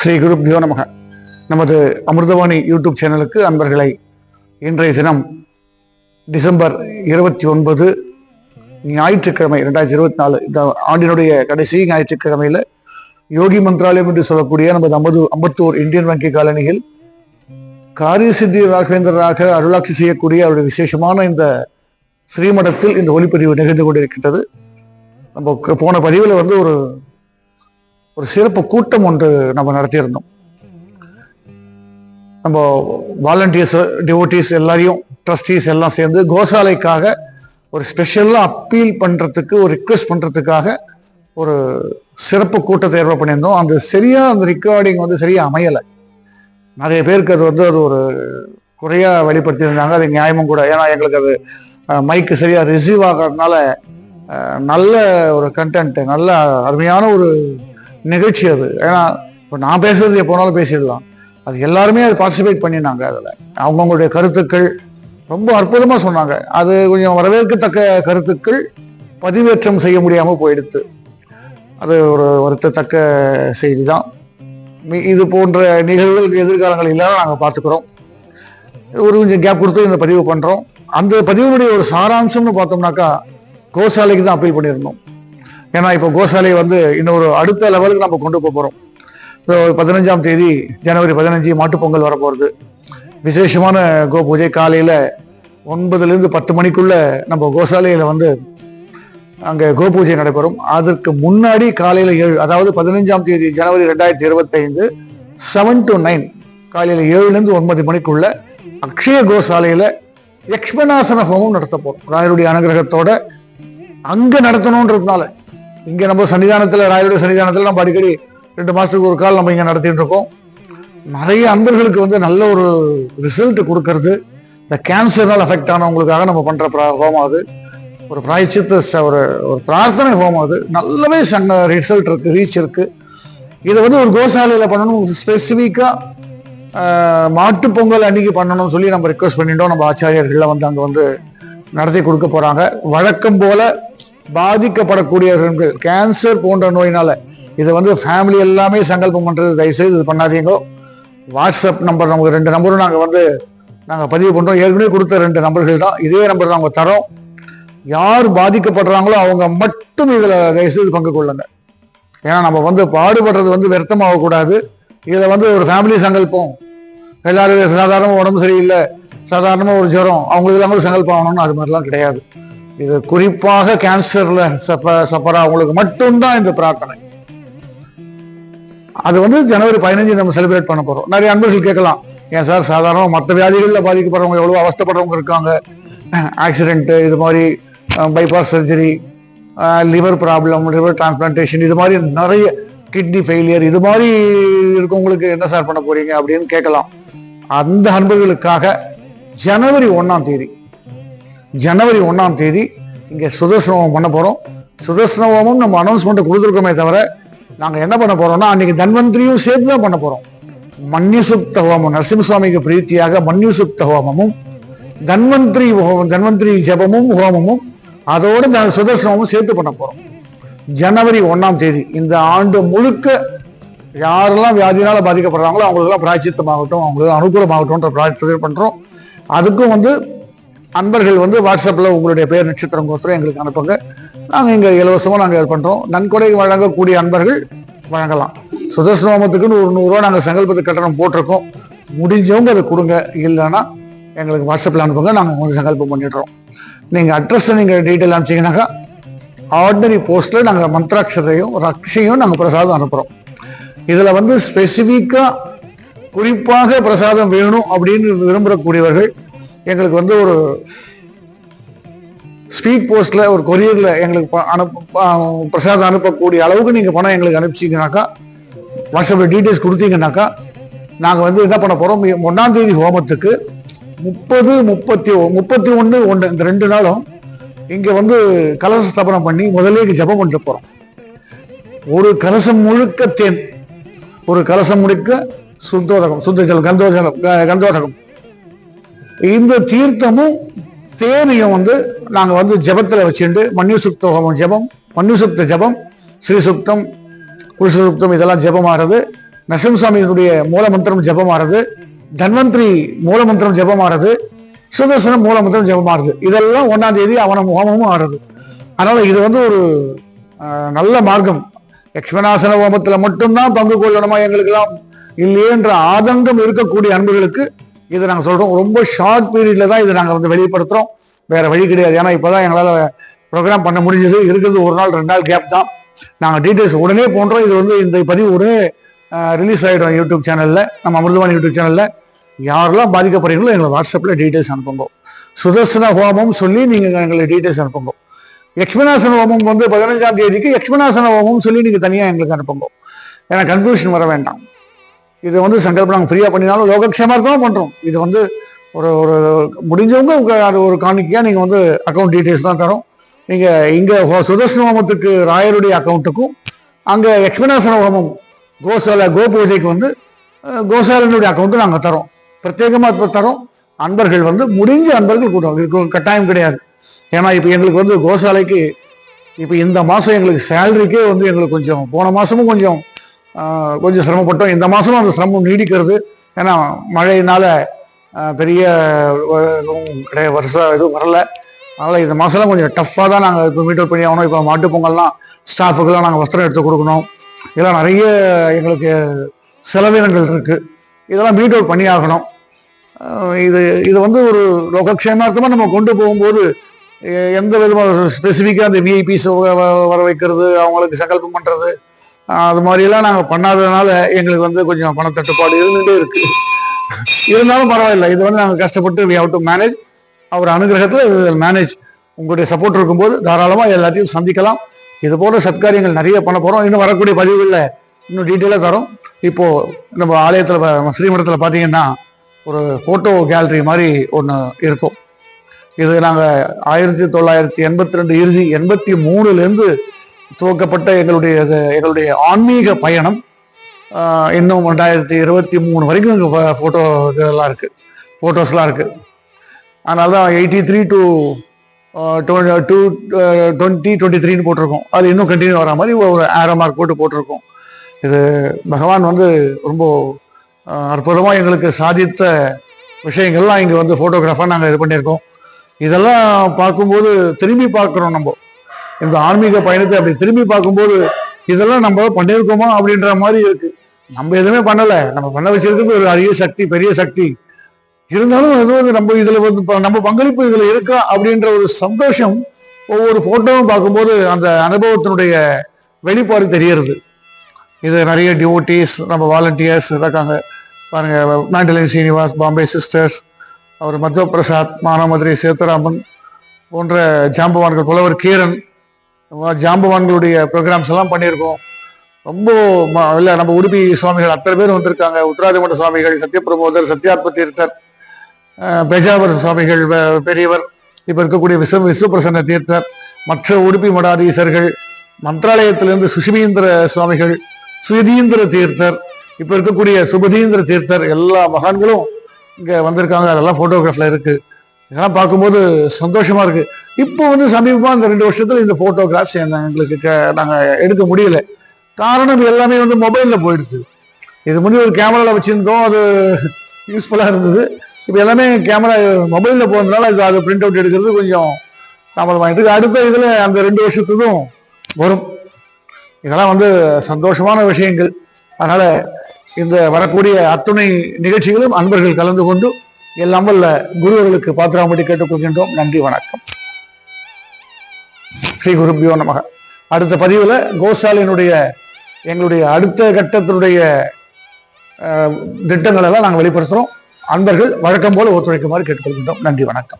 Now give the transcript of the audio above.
ஸ்ரீ குருப்யோ நமக. நமது அமிர்தவாணி யூடியூப் சேனலுக்கு அன்பர்களை இன்றைய தினம் டிசம்பர் இருபத்தி ஒன்பது ஞாயிற்றுக்கிழமை ரெண்டாயிரத்தி இருபத்தி நாலு இந்த ஆண்டினுடைய கடைசி ஞாயிற்றுக்கிழமையில் யோகி மந்திராலயம் என்று சொல்லக்கூடிய நமது அம்பது அம்பத்தூர் இந்தியன் வங்கி காலனியில் காரியசித்தி ராகவேந்தராக அருளாட்சி செய்யக்கூடிய அவருடைய விசேஷமான இந்த ஸ்ரீமடத்தில் இந்த ஒளிப்பதிவு நிகழ்ந்து கொண்டிருக்கின்றது. நம்ம போன பதிவில் வந்து ஒரு ஒரு சிறப்பு கூட்டம் ஒன்று நம்ம நடத்தியிருந்தோம். நம்ம வாலண்டியர்ஸ் டிவோட்டிஸ் எல்லாரையும் ட்ரஸ்டீஸ் எல்லாம் சேர்ந்து கோசாலைக்காக ஒரு ஸ்பெஷலாக அப்பீல் பண்ணுறதுக்கு ஒரு ரிக்வெஸ்ட் பண்ணுறதுக்காக ஒரு சிறப்பு கூட்டத்தை ஏற்பாடு பண்ணியிருந்தோம். அந்த சரியாக அந்த ரெக்கார்டிங் வந்து சரியாக அமையலை. நிறைய பேருக்கு அது வந்து அது ஒரு குறையாக வெளிப்படுத்தியிருந்தாங்க. அது நியாயமும் கூட. ஏன்னா எங்களுக்கு அது மைக்கு சரியாக ரிசீவ் ஆகிறதுனால நல்ல ஒரு கண்டென்ட் நல்ல அருமையான ஒரு நிகழ்ச்சி அது. ஏன்னா இப்போ நான் பேசுறது எப்போனாலும் பேசிடலாம். அது எல்லாருமே அது பார்ட்டிசிபேட் பண்ணினாங்க அதில். அவங்கவுங்களுடைய கருத்துக்கள் ரொம்ப அற்புதமாக சொன்னாங்க. அது கொஞ்சம் வரவேற்கத்தக்க கருத்துக்கள் பதிவேற்றம் செய்ய முடியாமல் போயிடுத்து. அது ஒரு வருத்தத்தக்க செய்தி தான் மி- இது போன்ற நிகழ்வுகள் எதிர்காலங்கள் இல்லாத நாங்கள் பார்த்துக்கிறோம். ஒரு கொஞ்சம் கேப் கொடுத்து இந்த பதிவு பண்ணுறோம் அந்த பதிவினுடைய ஒரு சாராம்சம்னு பார்த்தோம்னாக்கா கோசாலைக்கு தான் அப்பீல் பண்ணியிருந்தோம். ஏன்னா இப்போ கோசாலை வந்து இன்னொரு அடுத்த லெவலுக்கு நம்ம கொண்டு போக போகிறோம் ஸோ பதினஞ்சாம் தேதி ஜனவரி பதினஞ்சு மாட்டுப்பொங்கல் வரப்போகிறது விசேஷமான கோ பூஜை காலையில் ஒன்பதுலேருந்து பத்து மணிக்குள்ளே நம்ம கோசாலையில் வந்து அங்கே கோபூஜை நடைபெறும். அதற்கு முன்னாடி காலையில் ஏழு அதாவது பதினஞ்சாம் தேதி ஜனவரி ரெண்டாயிரத்தி இருபத்தைந்து செவன் டு நைன் காலையில் ஏழுலேருந்து ஒன்பது மணிக்குள்ள அக்ஷய கோசாலையில் யக்ஷ்மணாசன ஹோமம் நடத்த போறோம். ராயருடைய அனுகிரகத்தோட அங்கே நடத்தணுன்றதுனால இங்கே நம்ம சன்னிதானத்தில் ராயருடைய சன்னிதானத்தில் நம்ம அடிக்கடி ரெண்டு மாதத்துக்கு ஒரு கால் நம்ம இங்கே நடத்திட்டு இருக்கோம். நிறைய அன்பர்களுக்கு வந்து நல்ல ஒரு ரிசல்ட் கொடுக்கறது. இந்த கேன்சர்னால் அஃபெக்ட் ஆனவங்களுக்காக நம்ம பண்ணுற ஹோமம் அது. ஒரு பிராய்ச்சித்த ஒரு ஒரு பிரார்த்தனை ஹோமம் அது. நல்லாவே சன்ன ரிசல்ட் இருக்குது ரீச் இருக்குது இதை வந்து ஒரு கோசாலையில் பண்ணணும். ஸ்பெசிஃபிக்காக மாட்டு பொங்கல் அன்னைக்கு பண்ணணும்னு சொல்லி நம்ம ரிக்வஸ்ட் பண்ணிட்டோம். நம்ம ஆச்சாரியர்கள்லாம் வந்து அங்கே வந்து நடத்தி கொடுக்க போகிறாங்க வழக்கம் போல பாதிக்கப்படக்கூடியவர்கள் கேன்சர் போன்ற நோயினால. இதை வந்து ஃபேமிலி எல்லாமே சங்கல்பம் பண்றது. தயவுசெய்து இது பண்ணாதீங்க. வாட்ஸ்அப் நம்பர் நமக்கு ரெண்டு நம்பரும் நாங்கள் வந்து நாங்கள் பதிவு பண்ணுறோம் ஏற்கனவே கொடுத்த ரெண்டு நம்பர்கள் தான். இதே நம்பர் நாங்கள் தரோம். யார் பாதிக்கப்படுறாங்களோ அவங்க மட்டும் இதில் தயவுசெய்து பங்கு கொள்ளுங்க. ஏன்னா நம்ம வந்து பாடுபடுறது வந்து விரத்தமாகக்கூடாது இதில் வந்து ஒரு ஃபேமிலி சங்கல்பம். எல்லாரும் சாதாரணமாக உடம்பு சரியில்லை. சாதாரணமாக ஒரு ஜுரம். அவங்களுக்கு இல்லாமல் சங்கல்பம் ஆகணும்னு அது மாதிரிலாம் கிடையாது. இது குறிப்பாக கேன்சர்ல சப்ப சப்பரா அவங்களுக்கு மட்டும்தான் இந்த பிரார்த்தனை. அது வந்து ஜனவரி பதினஞ்சு நம்ம செலிப்ரேட் பண்ண போறோம். நிறைய அன்பர்கள் கேட்கலாம். ஏன் சார் சாதாரண மற்ற வியாதிகளில் பாதிக்கப்படுறவங்க எவ்வளோ அவஸ்தப்படுறவங்க இருக்காங்க? ஆக்சிடென்ட்டு இது மாதிரி bypass surgery liver problem liver transplantation இது மாதிரி நிறைய கிட்னி ஃபெயிலியர் இது மாதிரி இருக்கவங்களுக்கு என்ன சார் பண்ண போறீங்க அப்படின்னு கேட்கலாம். அந்த அன்பர்களுக்காக ஜனவரி ஒன்றாம் தேதி ஜனவரி ஒன்றாம் தேதி இங்கே சுதர்சனவம் பண்ண போகிறோம் சுதர்சனவமும் நம்ம அனௌன்ஸ்மெண்ட் கொடுத்துருக்கோமே தவிர நாங்கள் என்ன பண்ண போகிறோம்னா அன்றைக்கி தன்வந்திரியும் சேர்த்து தான் பண்ண போகிறோம் மன்யுசுக்த ஹோமம் நரசிம்மசுவாமிக்கு பிரீத்தியாக மன்யுசுக்த ஹோமமும் தன்வந்திரி தன்வந்திரி ஜபமும் ஹோமமும் அதோடு இந்த சுதர்சனமும் சேர்த்து பண்ண போகிறோம் ஜனவரி ஒன்றாம் தேதி இந்த ஆண்டு முழுக்க யாரெல்லாம் வியாதினால பாதிக்கப்படுறாங்களோ அவங்களுக்கெல்லாம் பிராய்ச்சித்தமாகட்டும் அவங்களுக்கு அனுகூலமாகட்டும்ன்ற பிரார்த்தனை பண்ணுறோம் அதுக்கும் வந்து அன்பர்கள் வந்து வாட்ஸ்அப்பில் உங்களுடைய பெயர் நட்சத்திரம் கோத்திரம் எங்களுக்கு அனுப்புங்க. நாங்கள் இங்கே இலவசமாக நாங்கள் பண்ணுறோம் நன்கொடை வழங்கக்கூடிய அன்பர்கள் வழங்கலாம். சுதர்சனோமத்துக்குன்னு ஒரு நூறுரூவா நாங்கள் சங்கல்பத்து கட்டணம் போட்டிருக்கோம். முடிஞ்சவங்க அதை கொடுங்க. இல்லைன்னா எங்களுக்கு வாட்ஸ்அப்பில் அனுப்புங்க. நாங்கள் வந்து சங்கல்பம் பண்ணிடுறோம். நீங்கள் அட்ரஸை நீங்கள் டீட்டெயில் அனுப்பிச்சிங்கனாக்கா ஆர்டினரி போஸ்ட்டில் நாங்கள் மந்த்ராட்சதையும் ரக்ஷையும் நாங்கள் பிரசாதம் அனுப்புகிறோம் இதில் வந்து ஸ்பெசிஃபிக்காக குறிப்பாக பிரசாதம் வேணும் அப்படின்னு விரும்புகிறக்கூடியவர்கள் எங்களுக்கு வந்து ஒரு ஸ்பீட் போஸ்ட்ல ஒரு கொரியர்ல எங்களுக்கு அனுப்ப பிரசாதம் அனுப்பக்கூடிய அளவுக்கு நீங்க பணம் எங்களுக்கு அனுப்பிச்சிங்கனாக்கா வாட்ஸ்அப்பில் டீட்டெயில்ஸ் கொடுத்தீங்கன்னாக்கா நாங்கள் வந்து என்ன பண்ண போறோம் ஒன்றாந்தேதி தேதி ஹோமத்துக்கு முப்பது முப்பத்தி முப்பத்தி ஒன்று ஒன்று இந்த ரெண்டு நாளும் இங்கே வந்து கலச ஸ்தாபனம் பண்ணி முதலே இங்க ஜெபம் பண்ணிட்டு போறோம். ஒரு கலசம் முழுக்க தேன் ஒரு கலசம் முழுக்க சுத்தோதகம் சுத்த ஜலம் கந்தோதகம் க- கந்தோதகம். இந்த தீர்த்தமும் தேனையும் வந்து நாங்கள் வந்து ஜபத்தில் வச்சுட்டு மன்யுசுக்த ஹோமம் ஜெபம் மன்யுசுக்த ஜெபம் ஸ்ரீசுப்தம் புருஷ இதெல்லாம் இதெல்லாம் ஜெபமாகிறது நரசிம்மசாமியினுடைய மூலமந்திரம் ஜபமாகிறது தன்வந்திரி மூலமந்திரம் ஜபமாகிறது சுதர்சனம் மூலமந்திரம் ஜபமாகிறது இதெல்லாம் ஒன்றாம் தேதி அவன ஹோமமும் ஆறுது. அதனால் இது வந்து ஒரு நல்ல மார்க்கம். லக்ஷ்மணாசன ஹோமத்தில் மட்டும்தான் பங்கு கொள்ளணுமா எங்களுக்கெல்லாம்? இல்லையே என்ற ஆதங்கம் இருக்கக்கூடிய அன்புகளுக்கு இதை நாங்கள் சொல்கிறோம் ரொம்ப ஷார்ட் பீரியடில் தான் இதை நாங்கள் வந்து வெளிப்படுத்துகிறோம் வேறு வழி கிடையாது. ஏன்னா இப்பதான் எங்களால் ப்ரோக்ராம் பண்ண முடிஞ்சது. இருக்கிறது ஒரு நாள் ரெண்டு நாள் கேப் தான். நாங்கள் டீட்டெயில்ஸ் உடனே போன்றோம் இது வந்து இந்த பதிவு உடனே ரிலீஸ் ஆகிடும் யூடியூப் சேனலில் நம்ம அமிர்தவாணி யூடியூப் சேனலில் யாரெல்லாம் பாதிக்கப்படுறீங்களோ எங்களை வாட்ஸ்அப்பில் டீட்டெயில்ஸ் அனுப்புங்க. சுதர்சன ஹோமம் சொல்லி நீங்கள் எங்களுக்கு டீட்டெயில்ஸ் அனுப்புங்க. லக்ஷ்மணாசன ஹோமம் வந்து பதினஞ்சாம் தேதிக்கு லக்ஷ்மணாசன ஹோமம் சொல்லி நீங்கள் தனியாக எங்களுக்கு அனுப்புங்க. ஏன்னா கன்ஃபியூஷன் வர வேண்டாம். இது வந்து சங்கல்பம் நாங்கள் ஃப்ரீயாக பண்ணினாலும் லோகக்ஷேமார்த்தமாக பண்ணுறோம் இது வந்து ஒரு ஒரு முடிஞ்சவங்க உங்கள் அது ஒரு காணிக்கையாக நீங்கள் வந்து அக்கௌண்ட் டீட்டெயில்ஸ் தான் தரோம். நீங்கள் இங்கே சுதர்சன ஹோமத்துக்கு ராயருடைய அக்கௌண்ட்டுக்கும் அங்கே லக்ஷ்மணாசன ஹோமம் கோசால கோ பூஜைக்கு வந்து கோசாலனுடைய அக்கௌண்ட்டும் நாங்கள் தரோம். பிரத்யேகமாக தரோம். அன்பர்கள் வந்து முடிஞ்ச அன்பர்கள் கூட்டம். இதுக்கு கட்டாயம் கிடையாது. ஏன்னா இப்போ எங்களுக்கு வந்து கோசாலைக்கு இப்போ இந்த மாதம் எங்களுக்கு சேலரிக்கே வந்து எங்களுக்கு கொஞ்சம் போன மாதமும் கொஞ்சம் கொஞ்சம் சிரமப்பட்டோம். இந்த மாதமும் அந்த சிரமம் நீடிக்கிறது. ஏன்னா மழையினால பெரிய கிடையாது வருஷம் எதுவும் வரல. அதனால் இந்த மாதம்லாம் கொஞ்சம் டஃப்பாக தான் நாங்கள் இப்போ மீட் அவுட் பண்ணி ஆகணும். இப்போ மாட்டுப் பொங்கல்லாம் ஸ்டாஃபுக்கெல்லாம் நாங்கள் வஸ்திரம் எடுத்து கொடுக்கணும். இதெல்லாம் நிறைய எங்களுக்கு செலவினங்கள் இருக்குது இதெல்லாம் மீட் அவுட் பண்ணி ஆகணும். இது இது வந்து ஒரு லோகக்ஷேமார்த்தமாக நம்ம கொண்டு போகும்போது எந்த விதமாக ஸ்பெசிஃபிக்காக அந்த விஐபிஸ் வர வைக்கிறது அவங்களுக்கு சங்கல்பம் பண்ணுறது அது மாதிரிலாம் நாங்கள் பண்ணாததுனால எங்களுக்கு வந்து கொஞ்சம் பணத்தட்டுப்பாடு இருந்துகிட்டே இருக்கு. இருந்தாலும் பரவாயில்ல. இது வந்து நாங்கள் கஷ்டப்பட்டு வி ஹவ் டு மேனேஜ் அவர் அனுகிரகத்தில் மேனேஜ் உங்களுடைய சப்போர்ட் இருக்கும்போது தாராளமாக எல்லாத்தையும் சந்திக்கலாம். இது போல சத்காரியங்கள் நிறைய பண்ண போகிறோம் இன்னும் வரக்கூடிய பதிவுகளில் இன்னும் டீட்டெயிலாக தரோம். இப்போது நம்ம ஆலயத்தில் ஸ்ரீமடத்தில் பார்த்தீங்கன்னா ஒரு ஃபோட்டோ கேலரி மாதிரி ஒன்று இருக்கும். இது நாங்கள் ஆயிரத்தி தொள்ளாயிரத்தி எண்பத்தி ரெண்டு இறுதி எண்பத்தி மூணுலேருந்து துவக்கப்பட்ட எங்களுடைய இது- எங்களுடைய ஆன்மீக பயணம் இன்னும் ரெண்டாயிரத்தி இருபத்தி மூணு வரைக்கும் இங்கே ஃபோட்டோ இதெல்லாம் இருக்குது ஃபோட்டோஸ்லாம் இருக்குது அதனால தான் eighty three to two twenty twenty த்ரீன்னு போட்டிருக்கோம். அது இன்னும் கண்டினியூ வர மாதிரி ஒரு ஆரோ மார்க் போட்டு போட்டிருக்கோம். இது பகவான் வந்து ரொம்ப அற்புதமாக எங்களுக்கு சாதித்த விஷயங்கள்லாம் இங்கே வந்து ஃபோட்டோகிராஃபாக நாங்கள் இது பண்ணியிருக்கோம். இதெல்லாம் பார்க்கும்போது திரும்பி பார்க்குறோம் நம்ம. இந்த ஆன்மீக பயணத்தை அப்படி திரும்பி பார்க்கும்போது இதெல்லாம் நம்ம பண்ணியிருக்கோமா அப்படின்ற மாதிரி இருக்கு. நம்ம எதுவுமே பண்ணல. நம்ம பண்ண வச்சிருக்கிறது ஒரு அரிய சக்தி பெரிய சக்தி. இருந்தாலும் அது வந்து நம்ம இதுல வந்து நம்ம பங்களிப்பு இதுல இருக்கா அப்படின்ற ஒரு சந்தோஷம் ஒவ்வொரு போட்டோவும் பார்க்கும்போது அந்த அனுபவத்தினுடைய வெளிப்பாடு தெரியறது இது நிறைய டியூட்டிஸ் நம்ம வாலண்டியர்ஸ் இருக்காங்க. பாருங்க மேண்டலின் சீனிவாஸ் பாம்பே சிஸ்டர்ஸ் அவர் மத்வ பிரசாத் மானாமதுரை சேத்துராமன் போன்ற ஜாம்பவான்கள் புலவர் கீரன். ஜாம்பவான்களுடைய ப்ரோக்ராம்ஸ் எல்லாம் பண்ணியிருக்கோம். ரொம்ப இல்லை நம்ம உடுப்பி சுவாமிகள் அத்தனை பேர் வந்திருக்காங்க. உத்தராதிமண்ட சுவாமிகள் சத்யபிரமோதர் சத்யாத்ம தீர்த்தர் பேஜாவர் சுவாமிகள் பெரியவர் இப்போ இருக்கக்கூடிய விஸ்வ விஸ்வபிரசன்ன தீர்த்தர் மற்ற உடுப்பி மடாதீசர்கள் மந்திராலயத்திலிருந்து சுஷிமீந்திர சுவாமிகள் சுயதீந்திர தீர்த்தர் இப்போ இருக்கக்கூடிய சுபதீந்திர தீர்த்தர் எல்லா மகான்களும் இங்கே வந்திருக்காங்க. அதெல்லாம் ஃபோட்டோகிராஃபில் இருக்குது இதெல்லாம் பார்க்கும்போது சந்தோஷமா இருக்கு. இப்போ வந்து சமீபமா இந்த ரெண்டு வருஷத்துல இந்த போட்டோகிராஃப்ஸ் எங்களுக்கு நாங்கள் எடுக்க முடியல. காரணம் எல்லாமே வந்து மொபைல்ல போயிடுது இது முன்னாடி ஒரு கேமராவில் வச்சுருந்தோம். அது யூஸ்ஃபுல்லாக இருந்தது. இப்போ எல்லாமே கேமரா மொபைலில் போகிறதுனால இது அது பிரிண்ட் அவுட் எடுக்கிறது கொஞ்சம் தாமதமாயிட்டு இருக்குது அடுத்த இதில் அந்த ரெண்டு வருஷத்துக்கும் வரும். இதெல்லாம் வந்து சந்தோஷமான விஷயங்கள். அதனால் இந்த வரக்கூடிய அத்துணை நிகழ்ச்சிகளும் அன்பர்கள் கலந்து கொண்டு எல்லாம் வல்ல குருவர்களுக்கு பாத்திராமட்டி கேட்டுக்கொள்கின்றோம். நன்றி வணக்கம். ஸ்ரீ குருபியோ நமக. அடுத்த பதிவுல கோசாலினுடைய எங்களுடைய அடுத்த கட்டத்தினுடைய அஹ், திட்டங்கள் எல்லாம் நாங்கள் வெளிப்படுத்துறோம். அன்பர்கள் வழக்கம் போல ஒத்துழைக்குமாறு கேட்டுக்கொள்கின்றோம். நன்றி வணக்கம்.